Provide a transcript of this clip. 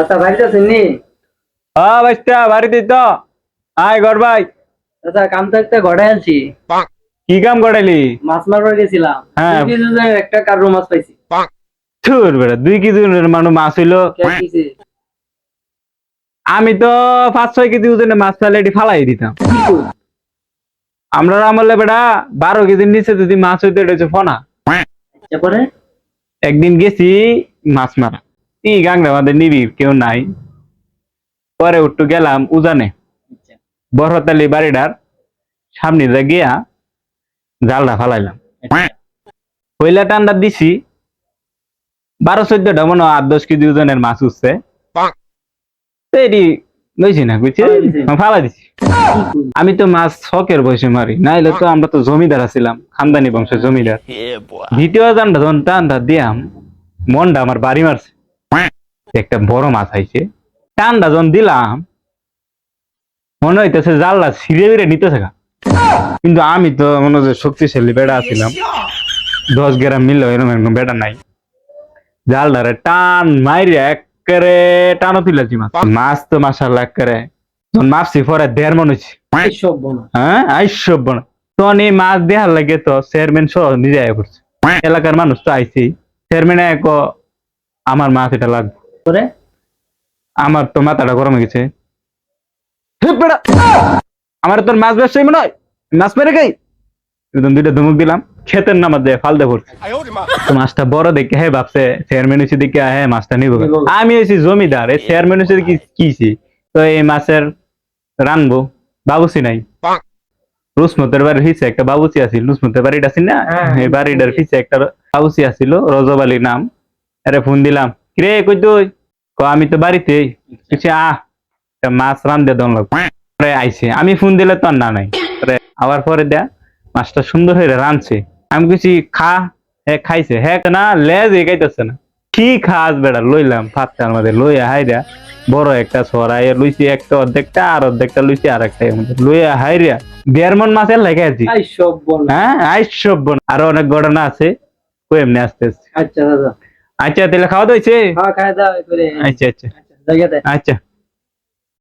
আচ্ছা বাড়িতে আছেন নি? হ্যাঁ বাইস্তা বাড়িতে তো। আয় গর ভাই। আচ্ছা কাম তো একটা ঘরে আনছি। কি কাম করাইলি মাছ মারবার গেছিলাম। হ্যাঁ। একটা কার্রো মাছ পাইছি। থুর বেটা দুই কেজি ওজনের মানুষ মাছ হইল। আমি তো পাঁচ ছয় কেজি ওজনের মাছ ফেলে এটি ফালাই দিতাম। আমরা আমলে বেটা বারো কেজির নিচে যদি মাছ হইতো এটা হচ্ছে ফনা। একদিন গেছি মাছ মারা। ই গাংরা আমাদের নিবি কেউ নাই। পরে উঠটু গেলাম উজানে। আচ্ছা। বরহতালি বাড়িটার সামনে যা গিয়া জালটা ফালাইলাম। পয়লা টান্ডা দিছি বারো চোদ্দটা মনে হয় আট দশ কেজি ওজনের মাছ উঠছে। এটি লইছি না বুঝছি ফালাই দিছি। ফালা দিছি। আমি তো মাছ শখের বয়সে মারি নাইলে তো আমরা তো জমিদার আছিলাম খানদানি বংশের জমিদার। দ্বিতীয় জানটা যখন টানটা দিয়াম মনটা আমার বাড়ি মারছে। একটা বড় মাছ আইছে। টানটা যখন দিলাম। মনে হইতেছে জালটা ছিঁড়ে বেড়ে নিতে থাকা কিন্তু আমি তো মনে হচ্ছে শক্তিশালী বেড়া আছিলাম দশ গ্রাম মিললে এরকম এরকম বেড়া নাই। জালটারে টান মাইরে একেবারে টানো তুলেছি মাছ। মাছ তো মাসাল্লাহ একেবারে। যখন মাপছি পরে দেড় মন হয়েছে বনা হ্যাঁ আইসব বনা তখন এই মাছ দেহার লাগে তো চেয়ারম্যান সহ নিজে আয় করছে এলাকার মানুষ তো আইছি। চেয়ারম্যান এক আমার মাছ এটা লাগবে। পরে আমার তো মাথাটা গরম হয়ে গেছে। আমার তোর মাছ ব্যবসায়ী মনে হয়? মাছ মেরে খাই? একদম দুইটা ধুমুক দিলাম। খেতের নামার দিয়ে ফালতে পড়ছে। তো মাছটা বড় দেখে হ্যাঁ ভাবছে চেয়ারম্যান হচ্ছে দেখে হ্যাঁ মাছটা নিব আমি হয়েছি জমিদার এই চেয়ারম্যান হচ্ছে কি কিছি তো এই মাছের রানবো বাবুসি নাই। রুসমতের বাড়ির হিসে একটা বাবুসি আছিল রুসমতের বাড়িটা আছিল না? হ্যাঁ, এই বাড়িটার হিসে একটা বাবুসি আছিল রজব আলী নাম। আরে ফোন দিলাম। কিরে কই তুই? ক আমি তো বাড়িতে। কিছু আহ একটা মাছ রান্ধে দন লাগবে। পরে আইছে। আমি ফোন দিলে তো না নাই। আবার পরে দেয়া মাছটা সুন্দর হয়ে রাঁধছে। আমি কিছু খা হ্যাঁ খাইছে। হ্যাঁ না লেজ এগাইতেছে না। কি খাস বেড়া লইলাম ফাত্তার মধ্যে লইয়া হাই দেয়া। বড় একটা ছড়াই লইছি একটা অর্ধেকটা আর অর্ধেকটা লইছি আর একটা লইয়া হাই রিয়া দেড় মন মাছের লেগে আছি। হ্যাঁ আইস সব বোন। আরও অনেক ঘটনা আছে। কই এমনি আসতে। আচ্ছা দাদা। আচ্ছা তাহলে খাওয়া দাওয়া হয়েছে? আচ্ছা আচ্ছা। আচ্ছা আচ্ছা।